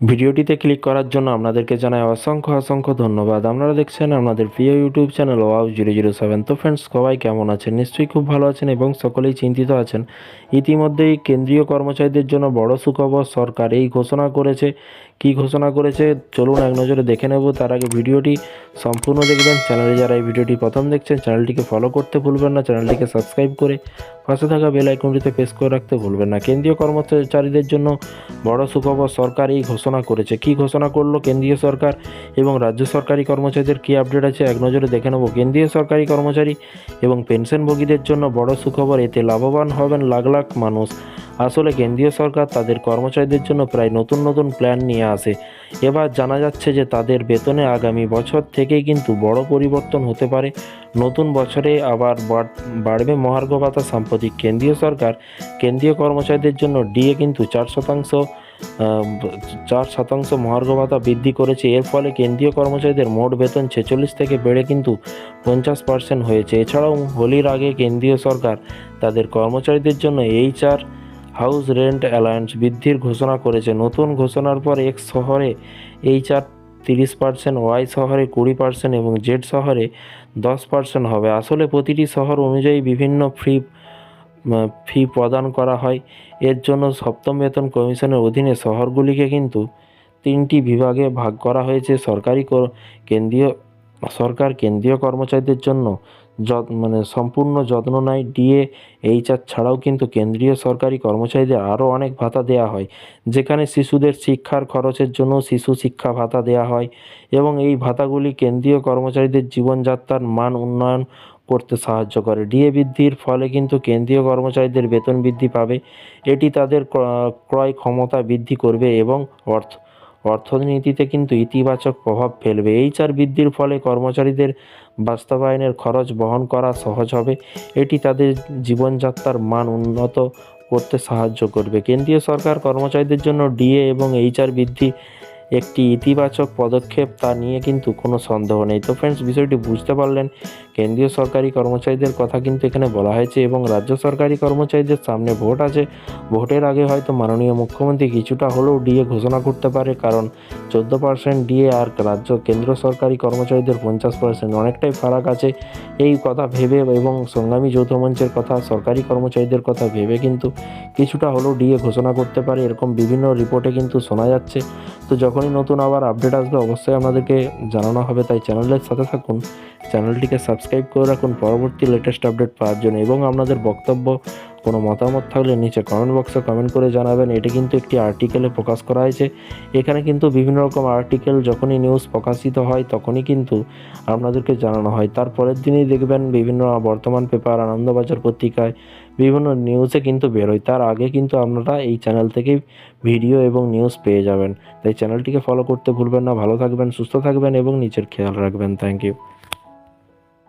ভিডিওটিতে ক্লিক করার জন্য আপনাদেরকে জানাই অসংখ্য অসংখ্য ধন্যবাদ। আপনারা দেখছেন আপনাদের প্রিয় YouTube channel wow zero zero seven. তো ফ্রেন্ডস সবাই কেমন আছেন? নিশ্চয়ই খুব ভালো আছেন এবং সকলেই চিন্তিত আছেন। ইতিমধ্যেই কেন্দ্রীয় কর্মচারীদের জন্য বড় সুখবর সরকার এই ঘোষণা করেছে কি ঘোষণা করেছে, চলুন এক নজরে দেখে নেব। তার আগে ভিডিওটি সম্পূর্ণ দেখবেন। চ্যানেলে যারা এই ভিডিওটি প্রথম দেখছেন, চ্যানেলটিকে ফলো করতে ভুলবেন না। চ্যানেলটিকে সাবস্ক্রাইব করে পাশে থাকা বেল আইকনটিতে প্রেস করে রাখতে ভুলবেন না। কেন্দ্রীয় কর্মচারীদের জন্য বড় সুখবর, সরকার এই ঘোষণা করেছে। কি ঘোষণা করল কেন্দ্রীয় সরকার এবং রাজ্য সরকারি কর্মচারীদের কী আপডেট আছে এক নজরে দেখে নেব। কেন্দ্রীয় সরকারি কর্মচারী এবং পেনশনভোগীদের জন্য বড় সুখবর, এতে লাভবান হবেন লাখ লাখ মানুষ। আসলে কেন্দ্রীয় সরকার তাদের কর্মচারীদের জন্য প্রায় নতুন নতুন প্ল্যান নিয়ে আসে। এবার জানা যাচ্ছে যে তাদের বেতনে আগামী বছর থেকেই কিন্তু বড় পরিবর্তন হতে পারে। নতুন বছরে আবার বাড়- বাড়বে মহার্ঘ ভাতা। সাম্প্রতিক কেন্দ্রীয় সরকার কেন্দ্রীয় কর্মচারীদের জন্য ডিএ কিন্তু চার শতাংশ চার শতাংশ মহার্ঘ ভাতা বৃদ্ধি করেছে। এর ফলে কেন্দ্রীয় কর্মচারীদের মোট বেতন ছেচল্লিশ থেকে বেড়ে কিন্তু পঞ্চাশ পার্সেন্ট হয়েছে। এছাড়াও হোলির আগে কেন্দ্রীয় সরকার তাদের কর্মচারীদের জন্য এইচআর হাউস রেন্ট অ্যালায়েন্স বৃদ্ধির ঘোষণা করেছে। নতুন ঘোষণার পর এক শহরে এইচআর তিরিশ পার্সেন্ট ওয়াই শহরে কুড়ি পার্সেন্ট এবং জেড শহরে দশ পার্সেন্ট হবে। আসলে প্রতিটি শহর অনুযায়ী বিভিন্ন ফ্রি ফি প্রদান করা হয়। এর জন্য সপ্তম বেতন কমিশনের অধীনে শহরগুলিকে কিন্তু তিনটি বিভাগে ভাগ করা হয়েছে। সরকারি কেন্দ্রীয়, সরকার কেন্দ্রীয় কর্মচারীদের জন্য মানে সম্পূর্ণ যত্ন নেয় ডিএ এইচআর ছাড়াও কিন্তু কেন্দ্রীয় সরকারি কর্মচারীদের আরও অনেক ভাতা দেওয়া হয়, যেখানে শিশুদের শিক্ষার খরচের জন্য শিশু শিক্ষা ভাতা দেওয়া হয় এবং এই ভাতাগুলি কেন্দ্রীয় কর্মচারীদের জীবনযাত্রার মান উন্নয়ন করতে সাহায্য করে। ডিএ বৃদ্ধির ফলে কিন্তু কেন্দ্রীয় কর্মচারীদের বেতন বৃদ্ধি পাবে, এটি তাদের ক্রয় ক্ষমতা বৃদ্ধি করবে এবং অর্থ অর্থনীতিতে কিন্তু ইতিবাচক প্রভাব ফেলবে। এইচআর বৃদ্ধির ফলে কর্মচারীদের বাস্তবায়নের খরচ বহন করা সহজ হবে। এটি তাদের জীবনযাত্রার মান উন্নত করতে সাহায্য করবে। কেন্দ্রীয় সরকার কর্মচারীদের জন্য ডিএ এবং এইচআর বৃদ্ধি একটি ইতিবাচক পদক্ষেপ তা নিয়ে কিন্তু কোনো সন্দেহ নেই। তো ফ্রেন্ডস বিষয়টি বুঝতে পারলেন। কেন্দ্রীয় সরকারি কর্মচারীদের কথা কিন্তু এখানে বলা হয়েছে এবং রাজ্য সরকারি কর্মচারীদের সামনে ভোট আছে। ভোটের আগে হয়তো মাননীয় মুখ্যমন্ত্রী কিছুটা হলেও ডিএ ঘোষণা করতে পারে কারণ চোদ্দ পার্সেন্ট ডিএ আর রাজ্য কেন্দ্র সরকারি কর্মচারীদের পঞ্চাশ পার্সেন্ট অনেকটাই ফারাক আছে। এই কথা ভেবে এবং সংগ্রামী যৌথ মঞ্চের কথা, সরকারি কর্মচারীদের কথা ভেবে কিন্তু কিছুটা হলেও ডিএ ঘোষণা করতে পারে। এরকম বিভিন্ন রিপোর্টে কিন্তু শোনা যাচ্ছে। তো যখনই নতুন আবার আপডেট আসবে, অবশ্যই আমাদেরকে জানানো হবে। তাই চ্যানেলের সাথে থাকুন, চ্যানেলটিকে সাবস্ক্রাইব করে রাখুন পরবর্তী লেটেস্ট আপডেট পাওয়ার জন্য এবং আপনাদের বক্তব্য কোনো মতামত থাকলে নিচে কমেন্ট বক্সে কমেন্ট করে জানাবেন। এটি কিন্তু একটি আর্টিকেলে প্রকাশ করা হয়েছে। এখানে কিন্তু বিভিন্ন রকম আর্টিকেল যখনই নিউজ প্রকাশিত হয়, তখনই কিন্তু আপনাদেরকে জানানো হয়। তারপরের দিনই দেখবেন বিভিন্ন বর্তমান পেপার আনন্দবাজার পত্রিকায় বিভিন্ন নিউজে কিন্তু বেরোয়। তার আগে কিন্তু আপনারা এই চ্যানেল থেকেই ভিডিও এবং নিউজ পেয়ে যাবেন। তাই চ্যানেলটিকে ফলো করতে ভুলবেন না। ভালো থাকবেন, সুস্থ থাকবেন এবং নিজের খেয়াল রাখবেন। Thank you